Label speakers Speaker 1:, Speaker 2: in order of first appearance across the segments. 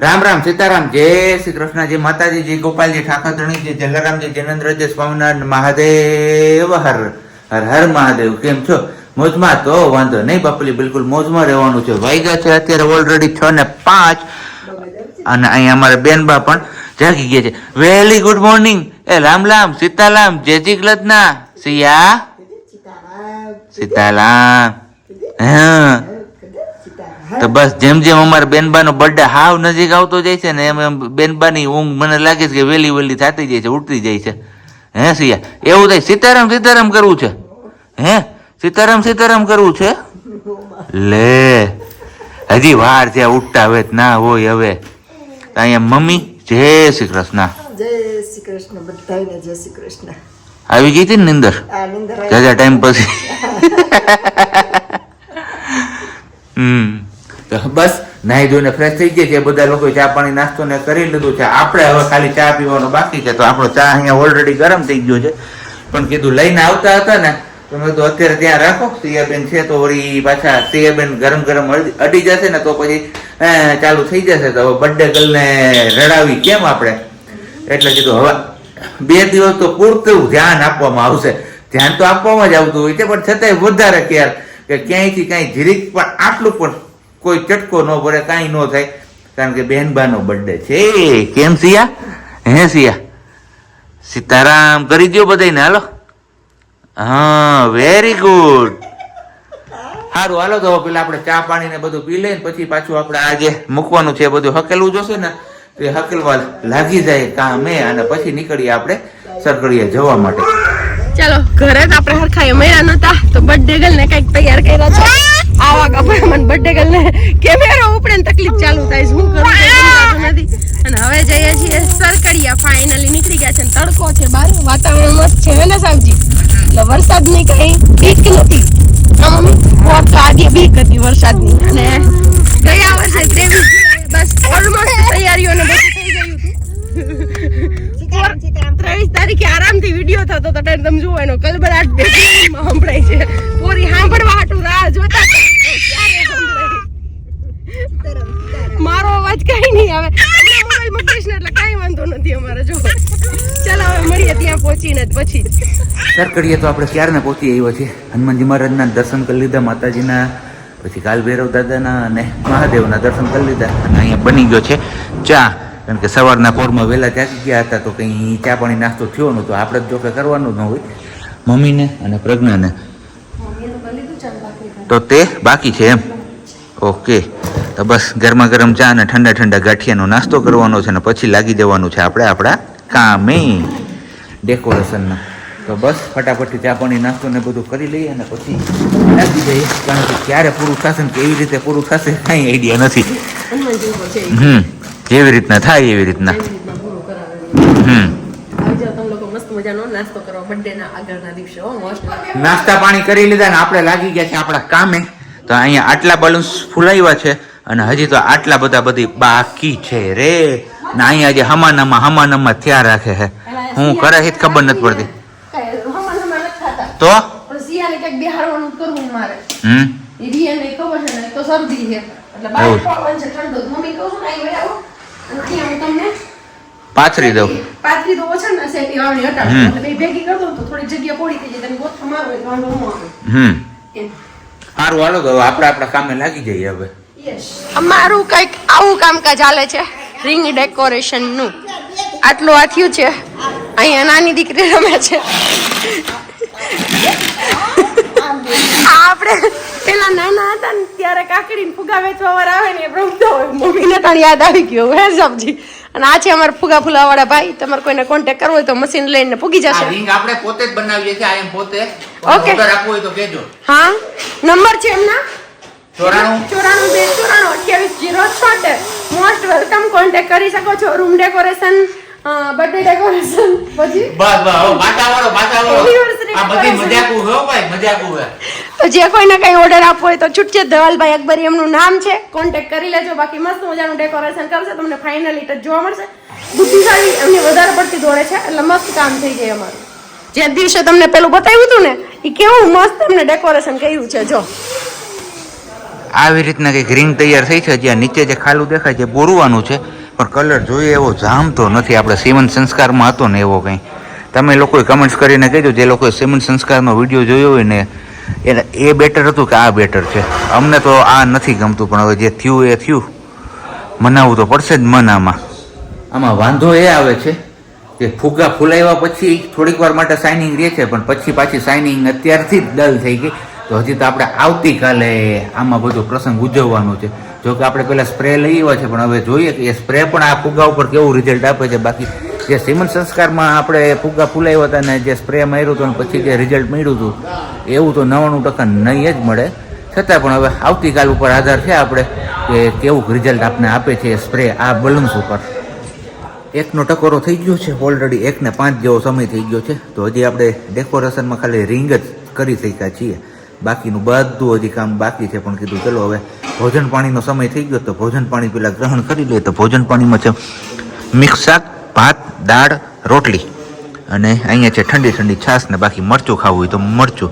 Speaker 1: રામ રામ સીતારામ જય શ્રી કૃષ્ણ જય માતાજી જય ગોપાલજી ઠાકરધણી જય જલારામજી જૈનેન્દ્રજી સ્વામિનારાયણ મહાદેવ હર હર હર મહાદેવ કેમ છો? મોજમાં તો વાંધો નહીં બાપલી બિલકુલ મોજમાં રહેવાનું છે. વાગ્યા છે અત્યારે ઓલરેડી છ ને પાંચ. અને અહીંયા અમારે બેનબા પણ જાગી ગયા છે. Very good morning. એ રામ રામ સીતારામ જય જી કૃષ્ણ. સિયા સીતારામ. હા. તો બસ જેમ જેમ અમારા બેનબાનો બર્થડે હાવ નજીક આવતો જાય છે ને એમ એમ બેનબાની ઊંઘ મને લાગે છે કે વેલી વેલી થતી જાય છે ઉઠતી જાય છે. હે સિયા? એવું થાય? સીતારામ સીતારામ કરવું છે? હે? સીતારામ સીતારામ કરવું છે? લે. હજી વાર છે ઉઠતા હવે ના હોય હવે. અહીંયા મમ્મી જય શ્રી કૃષ્ણ.
Speaker 2: જય શ્રી કૃષ્ણ બધાને જય શ્રી કૃષ્ણ.
Speaker 1: આવી ગઈ હતી ને નિંદર? જાજા ટાઈમ પછી હમ તો બસ નાહી ધોઈને ફ્રેશ થઈ ગયા છે. બધા લોકો ચા પાણી નાસ્તો ને કરી લીધું છે. આપણે હવે ખાલી ચા પીવાનો બાકી છે. તો આપણો ચા અહીંયા ઓલરેડી ગરમ થઈ ગયો છે. પણ કીધું લઈને આવતા હતા ને, તો મેં તો અત્યારે ત્યાં રાખો, સિયાબેન છે તો વળી પાછા સિયાબેન ગરમ ગરમ અડી- જશે ને તો પછી ચાલુ થઈ જશે તો હવે બર્થડે ગર્લને રડાવી કેમ આપણે? એટલે કીધું, હવે બે દિવસ તો પૂરતું ધ્યાન આપવામાં આવશે. ધ્યાન તો આપવામાં જ આવતું હોય છે, પણ છતાંય વધારે કેર કે ક્યાંયથી કાંઈ જીરીક પણ આટલું પણ કોઈ ચટકો ન પડે કાંઈ ન થાય. કારણ કે બહેનબાનો બર્થડે છે. કેમ સિયા? હે સિયા? સીતારામ, કરી દો બધાને હાલો. હા વેરી ગુડ સારું હાલો, તો પેલા આપણે ચા પાણી ને બધું પી લઈને પછી પાછું આપણે આજે મૂકવાનું છે. બધું હકેલવું જોશે ને એ હકેલવા લાગી જાય કામે અને પછી નીકળીએ આપણે સરકડીએ જવા માટે.
Speaker 3: ચાલો, ઘરે જ આપણે હરખાઈ મળ્યા નતા, તો બર્થડે ગર્લ ને કંઈક તૈયાર કર્યા છે. આવા કપડા મને બર્થડે ગર્લ ને કેમેરો ઉપડે ને તકલીફ ચાલુ થાય શું કરું નથી. અને હવે જઈએ છીએ સરકડિયા. ફાઇનલી નીકળી ગયા છે ને તડકો છે બહાર વાતાવરણ મસ્ત છે ને સાવજી? એટલે વરસાદની કઈ બીક નથી. મમ્મી? તો આજે બીક હતી વરસાદની. અને ગયા વર્ષે ત્રેવીસ બસ ઓલમોસ્ટ તૈયારીઓને બધું થઈ ગયું ત્રેવીસ તારીખે આરામથી વીડિયો થતો તો તમે જુઓ એનો કલબલાટ સંભળાય છે. પૂરી સાંભળવા મારો અવાજ કઈ નહીં આવે. મોબાઈલમાં કહીશ એટલે કાંઈ વાંધો નથી અમારે, જો. ચાલો, હવે મળીએ ત્યાં પહોંચીને પછી.
Speaker 1: સરકડીએ તો આપણે ક્યારને પહોંચી આવ્યા છીએ? હનુમાનજી મહારાજના દર્શન કરી લીધા, માતાજીના, પછી કાલ ભૈરવ દાદાના અને મહાદેવના દર્શન કરી લીધા અને અહીંયા બની ગયો છે ચા. કારણ કે સવારના પોરમાં વહેલા જાગી ગયા હતા તો કંઈ ચા પાણી નાસ્તો થયો નહોતો. આપણે જ જોકે કરવાનું ન હોય. મમ્મીને અને પ્રજ્ઞાને તો તે બાકી છે એમ. ઓકે. તો બસ ગરમા ગરમ ચા અને ઠંડા ઠંડા ગાંઠિયાનો નાસ્તો કરવાનો છે અને પછી લાગી જવાનું છે આપણે આપણા કામે. ડેકોરેશનના તો બસ ફટાફટથી ચા પાણી નાસ્તો ને બધું કરી લઈએ અને પછી લાગી જઈએ. કારણ કે ક્યારે પૂરું થશે ને કેવી રીતે પૂરું થશે કાંઈ આઈડિયા નથી. હમ. જેવી રીતના થાય એવી રીતના. હમ.
Speaker 3: મજાનો નાસ્તો કરવા બર્થડે ના આગળના દિવસે હો
Speaker 1: નાસ્તા પાણી કરી લીધા ને આપણે લાગી ગયા છે આપણા કામે. તો અહીંયા આટલા બલૂન્સ ફૂલાવ્યા છે અને હજી તો આટલા બધા બધી બાકી છે રે. ને અહીંયા જે હમાનામાં હમાનામાં થયા રાખે છે. હું કરે છે જ ખબર નથી પડતી. તો?
Speaker 3: પણ શિયાળે કંઈક બિહારવાનું કરવું મારે.
Speaker 1: હમ?
Speaker 3: એ ખબર છે તો શરદી છે. એટલે બહાર. છે. ઠંડો મમ્મી કહું છું ને અહીં તમને
Speaker 1: પાથરી દઉં.
Speaker 3: પાથરી દો છે ને શેટી વાવણી. હટાડો. એટલે બે ભેગી કરી દઉં તો થોડી જગ્યા પોળી થઈ જાય. તમે ગોથા મારો એટલે વાંધો ન આવે.
Speaker 1: હમ. સારું હાલો તો આપણે આપણા કામે લાગી જઈએ હવે.
Speaker 3: અમારું કંઈક આવું કામકાજ ચાલે છે. રિંગ ડેકોરેશનનું. આટલું આ છે. અહીંયા નાની દીકરી રમે છે. આ આપણે પેલા નાના હતા ને ત્યારે કાકડી ફુગા વેચવા વાળા આવે ને એ રમતો હોય. મમ્મીને તાણ યાદ આવી ગયું. હે સમજી? અને આ છે અમારા ફુગા ફુલા વાળા ભાઈ. તમારે કોઈને કોન્ટેક્ટ કરવો હોય તો મશીન લઈને પૂગી જશે.
Speaker 1: રિંગ આપણે પોતે જ બનાવીએ છીએ આઈ એમ પોતે. ઓકે આપવો હોય તો કહેજો.
Speaker 3: હા? નંબર છે એમના?
Speaker 1: ચોરાણું.
Speaker 3: ચોરાણું બે ચોરાણું અઠ્યાવીસ જીરો છોતેર. મોસ્ટ વેલકમ કોન્ટેક્ટ કરી શકો છો. રૂમ ડેકોરેશન બર્થડે ડેકોરેશન પછી?
Speaker 1: બસ બસ વાળો વાળો આ બધી. મજાકું ભાઈ મજાકું હે
Speaker 3: તો જે કોઈને કઈ ઓર્ડર આપવો હોય તો છૂટશે ધવલભાઈ અકબરી એમનું નામ છે. કોન્ટેક્ટ કરી લેજો. બાકી મસ્ત મજાનું ડેકોરેશન કરશે. તમને ફાઇનલી ટચ જોવા મળશે. બુદ્ધિશાળી એમની વધારે પડતી દોડે છે. એટલે મસ્ત કામ થઈ જાય અમારું. જે દિવસે તમને પેલું બતાવ્યું હતું ને એ કેવું મસ્ત એમને ડેકોરેશન કર્યું છે. જો.
Speaker 1: આવી રીતના કંઈક રિંગ તૈયાર થઈ છે? જ્યાં નીચે જે ખાલું દેખાય છે બોરવાનું છે. પણ કલર જોઈએ એવો જામતો નથી. આપણે સીવન સંસ્કારમાં હતો ને એવો કંઈ. તમે લોકોએ કમેન્ટ્સ કરીને કહેજો જે લોકોએ સિમન સંસ્કારનો વીડિયો જોયો હોય ને, એને એ બેટર હતું કે આ બેટર છે. અમને તો આ નથી ગમતું, પણ હવે જે થયું એ થયું. મનાવવું તો પડશે જ મન આમાં વાંધો એ આવે છે કે ફુગ્ગા ફૂલાવ્યા પછી થોડીક વાર માટે સાઇનિંગ રહે છે, પણ પછી પાછી શાઇનિંગ અત્યારથી જ ડલ થઈ ગઈ. તો હજી તો આપણે આવતીકાલે આમાં બધો પ્રસંગ ઉજવવાનો છે. જો કે આપણે પહેલાં સ્પ્રે લઈ આવ્યા છે, પણ હવે જોઈએ કે એ સ્પ્રે પણ આ ફુગ્ગા ઉપર કેવું રિઝલ્ટ આપે છે, બાકી જે સીમંત સંસ્કારમાં આપણે ફુગ્ગા ફૂલાવ્યા હતા ને જે સ્પ્રે માર્યું હતું અને પછી જે રિઝલ્ટ મળ્યું હતું, એવું તો નવ્વાણું ટકા નહીં જ મળે. છતાં પણ હવે આવતીકાલ ઉપર આધાર છે આપણે કે કેવું રિઝલ્ટ આપને આપે છે સ્પ્રે આ બલન્સ ઉપર. એકનો ટકોરો થઈ ગયો છે ઓલરેડી એકને પાંચ જેવો સમય થઈ ગયો છે. તો હજી આપણે ડેકોરેશનમાં ખાલી રિંગ જ કરી શક્યા છીએ. બાકીનું બધું હજી કામ બાકી છે, પણ કીધું ચલો હવે ભોજન પાણીનો સમય થઈ ગયો તો ભોજન પાણી પેલા ગ્રહણ કરી લઈએ. તો ભોજન પાણીમાં છે મિક્સ શાક ભાત, દાળ, રોટલી. અને અહીંયા છે ઠંડી ઠંડી છાશ ને બાકી મરચું ખાવું હોય તો મરચું.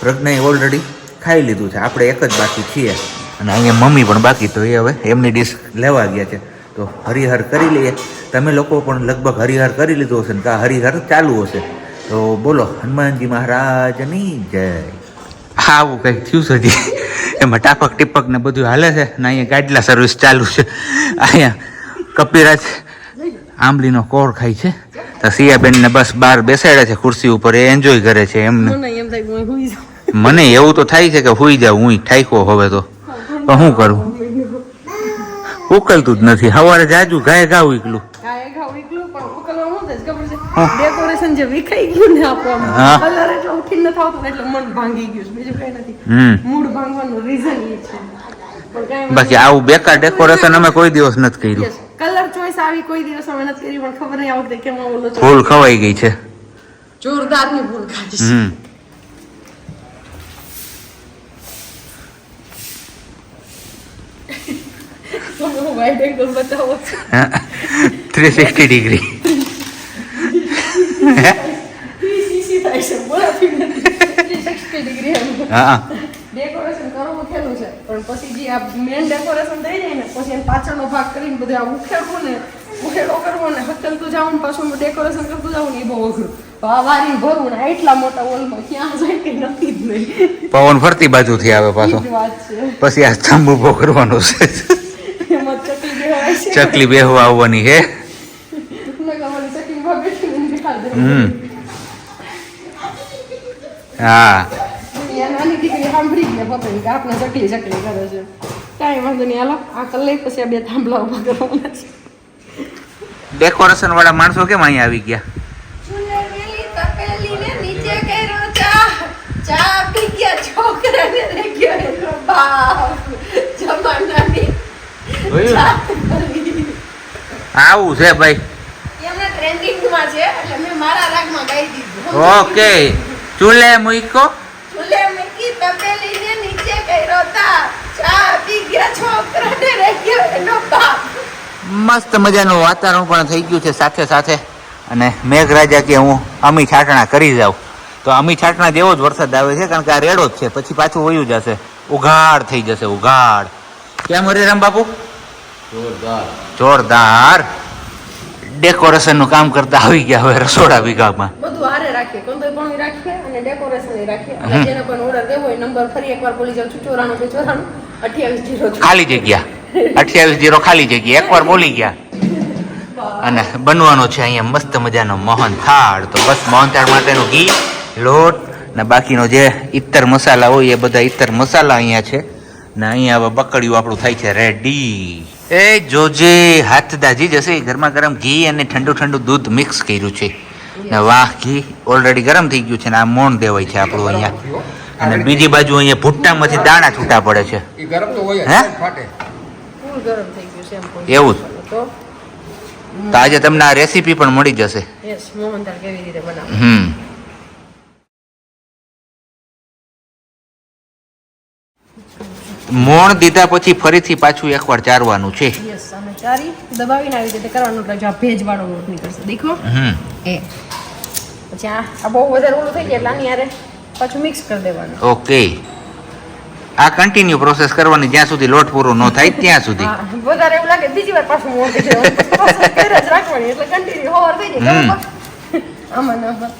Speaker 1: પ્રજ્ઞાએ ઓલરેડી ખાઈ લીધું છે. આપણે એક જ બાકી છીએ. અને અહીંયા મમ્મી પણ બાકી તો એ હવે એમની ડીશ લેવા ગયા છે. તો હરિહર કરી લઈએ. તમે લોકો પણ લગભગ હરિહર કરી લીધો હશે ને કા હરિહર ચાલુ હશે. તો બોલો, હનુમાનજી મહારાજની જય. આવું કંઈક થયું છે જી એમાં ટાપક ટીપક ને બધું હાલે છે ને અહીંયા ગાડલા સર્વિસ ચાલુ છે. અહીંયા કપિરાજ આંબલીનો કોર ખાય છે. તો સિયાબેન ને બસ બહાર બેસાડ્યા છે ખુરશી ઉપર એ એન્જોય કરે છે એમને
Speaker 3: મને
Speaker 1: એવું તો થાય છે કે હુઈ જાઉં હું ઠાઈકો હવે તો. પણ શું કરું? ઉકલતું જ નથી. સવારે જાજુ ગાય ગાવ એકલું બાકી આવું બેકાર ડેકોરેશન અમે કોઈ દિવસ નથી કર્યું.
Speaker 3: આવી કોઈ દિવસ અમે નથી કરી પણ ખબર નહીં આ વખતે કેમ ઓલો.
Speaker 1: ફૂલ ખવાઈ ગઈ છે.
Speaker 3: જોરદારની ભૂલ ખાધી છે.
Speaker 1: થ્રી સિક્સટી ડિગ્રી
Speaker 3: સીસી થાય છે. બોલાતી નથી. 60 ડિગ્રી એમ.
Speaker 1: હા
Speaker 3: ડેકોરેશન કરવું ખેલું છે પણ પછી આ મેન ડેકોરેશન થઈ જાય ને પછી એને પાછળનો ભાગ કરીને બધું આ ઉખેડવું ને ઉખેડો કરવો ને હકલતું જાવું ને પાછું ડેકોરેશન કરતું જાવું ને એ બહુ અઘરું. વારી ભરવું ને એટલા મોટા હોલમાં ક્યાં જાય કે નથી જ નહીં.
Speaker 1: પવન ફરતી બાજુથી આવે પાછો. પછી આ સ્તંભ ઊભો કરવાનો છે.
Speaker 3: ચકલી
Speaker 1: બેહવા આવવાની હે. હમ. હા.
Speaker 3: સાંભળી ગયા પપ્પાને કે આપણે ચકલી ચકલી કરે છે. કાંઈ વાંધો નહીં હાલો આ કલાઈ લઈ પછી આ બે થાંભલા ઊભા કરવાના છે.
Speaker 1: ડેકોરેશન વાળા માણસો કેમ અહીંયા આવી ગયા. આવું છે ભાઈ.
Speaker 3: ટ્રેન્ડિંગમાં છે એટલે મેં મારા રાગમાં ગાઈ દીધું.
Speaker 1: ઓકે ચૂલે મૂકો
Speaker 3: ચૂલે મૂકી તપેલીને નીચે કર્યો તા ચા પી ગયા છોકરાને રહી ગયો એનો બાપ
Speaker 1: મસ્ત મજાનું વાતાવરણ પણ થઈ ગયું છે સાથે સાથે. અને મેઘરાજા કે હું અમી છાટણા કરી જાઉં. તો અમી છાટણા જેવો જ વરસાદ આવે છે કારણ કે આ રેડો જ છે. પછી પાછું વયું જશે. ઉઘાડ થઈ જશે ઉઘાડ. કેમ હરિરામ બાપુ? જોરદાર. ડેકોરેશનનું કામ કરતા આવી ગયા હવે રસોડા વિભાગમાં.
Speaker 3: બધું હારે રાખીએ કંદોય પણ રાખીએ અને ડેકોરેશન રાખીએ. અને જેને પણ ઓર્ડર દેવો હોય નંબર ફરી એકવાર બોલી જાઉં છું ચોરાણું જીરો
Speaker 1: ખાલી જગ્યા. અઠ્યાવીસ જીરો ખાલી જગ્યા. એકવાર બોલી ગયા. અને બનવાનો છે અહીંયા મસ્ત મજાનો મોહન થાળ. તો બસ મોહન થાળ માટેનું ઘી, લોટ ને બાકીનો જે ઇત્તર મસાલા હોય એ બધા ઇત્તર મસાલા અહીંયા છે. ને અહીંયા હવે બકડિયું આપણું થાય છે રેડી એ જોજે, હાથ દાજી જશે. ગરમા ગરમ ઘી અને ઠંડુ ઠંડુ દૂધ મિક્સ કર્યું છે. ને વાહ, ઘી ઓલરેડી ગરમ થઈ ગયું છે ને આ મોણ દેવાય છે આપણું અહીંયા. અને બીજી બાજુ અહીંયા ભુટ્ટામાંથી દાણા છૂટા પડે છે.
Speaker 4: એ ગરમ તો હોય
Speaker 1: હે?
Speaker 4: ફાટે.
Speaker 3: ફૂલ ગરમ થઈ ગયું છે એમ કોઈ
Speaker 1: એવું જ.
Speaker 3: તો.
Speaker 1: તો? આજે તમને આ રેસીપી પણ મળી જશે.
Speaker 3: યસ મોહનથાળ કેવી રીતે બનાવવું?
Speaker 1: હમ. મોણ દીધા પછી ફરીથી પાછું એકવાર ચારવાનું છે.
Speaker 3: યસ અને ચારી દબાવીને આવી રીતે કરવાનું એટલે જો આ ભેજ લોટ નીકળશે. દેખો.
Speaker 1: હમ.
Speaker 3: એ. પછી આ બહુ વધારે ઓલું થઈ જાય એટલે આની હારે પાછું મિક્સ કરી દેવાનું.
Speaker 1: ઓકે આ કન્ટિન્યુ પ્રોસેસ કરવાની જ્યાં સુધી લોટ પૂરો ન થાય ત્યાં સુધી.
Speaker 3: વધારે એવું લાગે બીજી વાર પાછું મોઢું છે. જ રાખવાની એટલે કન્ટિન્યુ હોવર થઈ જાય. આમાં ને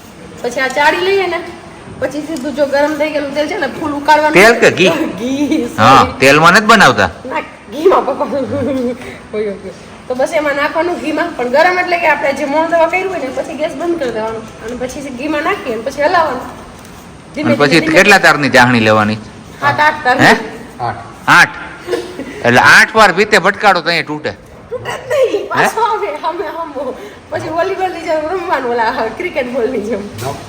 Speaker 3: પછી આ ચાડી લઈએ ને પછી સીધું જો ગરમ થઈ ગયેલું તેલ છે ને ફૂલ ઉકાળવાનું.
Speaker 1: તેલ કે ઘી?
Speaker 3: ઘી
Speaker 1: હા તેલમાં નથી બનાવતા?
Speaker 3: ના ઘીમાં પપ્પા ઓય ઓકે તો બસ એમાં નાખવાનું ઘીમાં. પણ ગરમ એટલે કે આપણે જે મોણ દવા કર્યું હોય ને પછી ગેસ બંધ કરી દેવાનું. અને પછી ઘીમાં નાખીએ અને પછી હલાવવાનું.
Speaker 1: અને પછી કેટલા તારની ચાહણી લેવાની?
Speaker 3: આઠ આઠ
Speaker 1: હે? આઠ. એટલે આઠ વાર ભીતે ભટકાડો તો અહીંયા તૂટે.
Speaker 3: નહીં, પાછો આવે, પછી જેમ રમવાનું ઓલા ક્રિકેટ બોલની જેમ.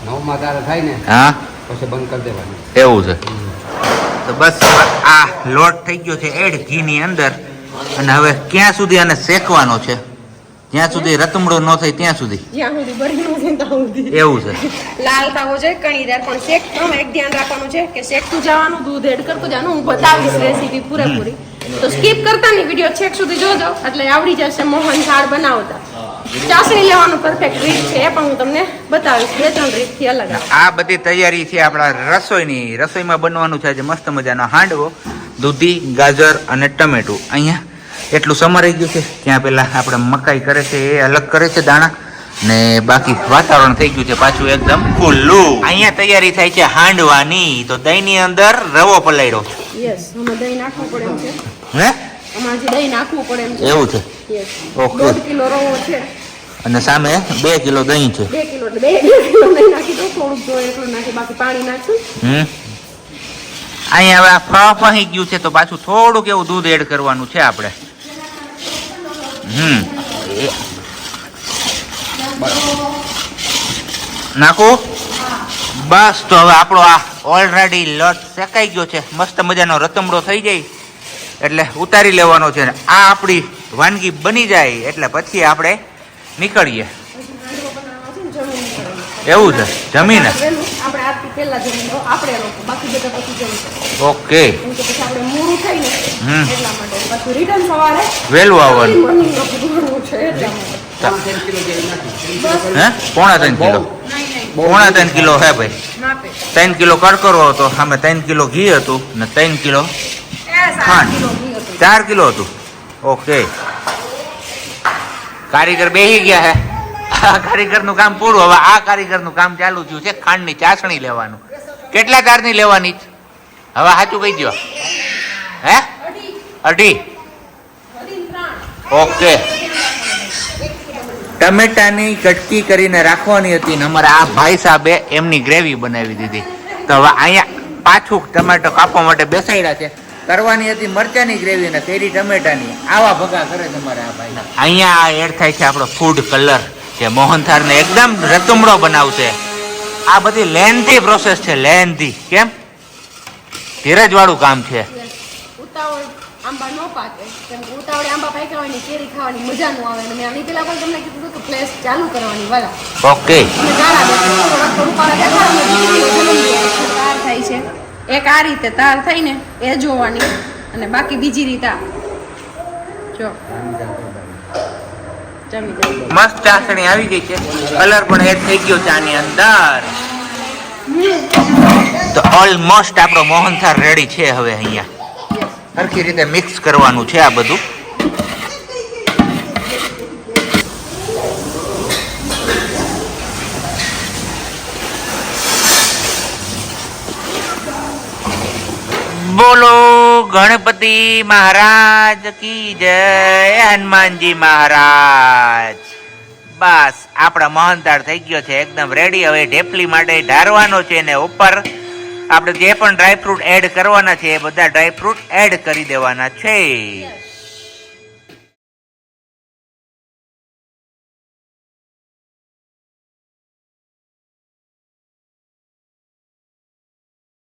Speaker 4: નવમાં તારે થાય ને
Speaker 1: હા?
Speaker 4: પછી બંધ કરી દેવાનું.
Speaker 1: એવું છે? તો બસ આ લોટ થઈ ગયો છે એડ ઘીની અંદર. અને હવે ક્યાં સુધી આને શેકવાનો છે? જ્યાં સુધી રતમડો ન થાય ત્યાં સુધી.
Speaker 3: જ્યાં સુધી બળી ન થાય ત્યાં સુધી.
Speaker 1: એવું છે.
Speaker 3: લાલ થવો છે કણીદાર પણ શેક તમે એક ધ્યાન રાખવાનું છે કે શેકતું જવાનું દૂધ એડ કરતું જવાનું હું બતાવીશ રેસીપી પૂરેપૂરી. તો સ્કીપ કરતા નહીં વીડિયો છેક સુધી જોજો એટલે આવડી જશે મોહન થાળ બનાવતા. ચાસણી લેવાનું પરફેક્ટ રીત છે એ પણ હું તમને બતાવીશ બે ત્રણ રીતથી અલગ
Speaker 1: આ બધી તૈયારી છે આપણા રસોઈની. રસોઈમાં બનવાનું છે આજે મસ્ત મજાનો હાંડવો દૂધી ગાજર અને ટમેટું. અહીંયા એટલું સમારાઈ ગયું છે. ત્યાં પહેલાં આપણે મકાઈ કરે છે એ અલગ કરે છે દાણા. ને બાકી વાતાવરણ થઈ ગયું છે પાછું એકદમ ખુલ્લું. અહીંયા તૈયારી થાય છે હાંડવાની. તો દહીંની અંદર રવો પલાળ્યો.
Speaker 3: યસ આમાં દહીં નાખવું પડે છે.
Speaker 1: હે?
Speaker 3: આમાં દહીં નાખવું પડે છે.
Speaker 1: એવું છે?
Speaker 3: Yes
Speaker 1: okay.
Speaker 3: દોઢ કિલો રવો છે.
Speaker 1: અને સામે બે કિલો દહીં છે.
Speaker 3: બે કિલો બે બે કિલો નહીં નાખી દો થોડુંક જોઈએ એટલું નાખી બાકી પાણી નાખશું.
Speaker 1: હમ. અહીંયા હવે આ ગયું છે તો પાછું થોડુંક એવું દૂધ એડ કરવાનું છે આપણે. નાખું. બસ તો હવે આપણો આ ઓલરેડી લોટ શેકાઈ ગયો છે. મસ્ત મજાનો રતમડો થઈ જાય. એટલે ઉતારી લેવાનો છે આ આપણી વાનગી બની જાય. એટલે પછી આપણે નીકળીએ. એવું છે. જમીને. ઓકે.
Speaker 3: એટલા માટે. પછી રિટર્ન સવારે
Speaker 1: વહેલું આવવાનું. પોણા ત્રણ કિલો પોણા ત્રણ કિલો? હે ભાઈ. ત્રણ કિલો કરકરો હતો સામે ત્રણ કિલો ઘી હતું ને ત્રણ કિલો ખાંડ. ચાર કિલો હતું. ઓકે. કારીગર બેસી ગયા હે. આ કારીગરનું કામ પૂરું. હવે આ કારીગરનું કામ ચાલુ થયું છે ખાંડની ચાસણી લેવાનું. કેટલા તારની લેવાની હવે સાચું કહી દો હે? અઢી ઓકે. ટમેટાની કટકી કરીને રાખવાની હતી ને અમારા આ ભાઈ સાહેબે એમની ગ્રેવી બનાવી દીધી. તો હવે અહીંયા પાછું ટમેટો કાપવા માટે બેસાડ્યા છે. કરવાની હતી મરચાની ગ્રેવી ને કેરી ટમેટાની. આવા ભગા કરે છે અમારા આ ભાઈ. અહીંયા આ એડ થાય છે આપણો ફૂડ કલર જે મોહનથાળને એકદમ રતુમડો બનાવશે. આ બધી લેન્ધી પ્રોસેસ છે લેન્ધી કેમ? ધીરજવાળું કામ છે.
Speaker 3: આંબા ન પાકે. કેમ કે ઉતાવળે આંબા પાક્યા હોય ને કેરી ખાવાની મજા ન આવે. અને મેં આની પહેલા પણ તમને કીધું હતું ફ્લેશ ચાલુ કરવાની વાલા.
Speaker 1: ઓકે.
Speaker 3: અને ગાળા. તાર થાય છે. એક આ રીતે તાર થાય ને એ જોવાની. અને બાકી બીજી રીતે આ. જો.
Speaker 1: મસ્ત ચાસણી આવી ગઈ છે. કલર પણ એડ થઈ ગયો છે આની અંદર. તો ઓલમોસ્ટ આપણો મોહનથાળ રેડી છે હવે અહીંયા. સરખી રીતે મિક્સ કરવાનું છે આ બધું. બોલો ગણપતિ મહારાજ કી જય, હનુમાનજી મહારાજ. બસ, આપણા મોહનથાળ થઈ ગયો છે, એકદમ રેડી હવે ઢેપલી માટે ઢારવાનો છે ને ઉપર. આપણે જે પણ ડ્રાયફ્રૂટ એડ કરવાના છે એ બધા ડ્રાયફ્રૂટ એડ કરી દેવાના છે.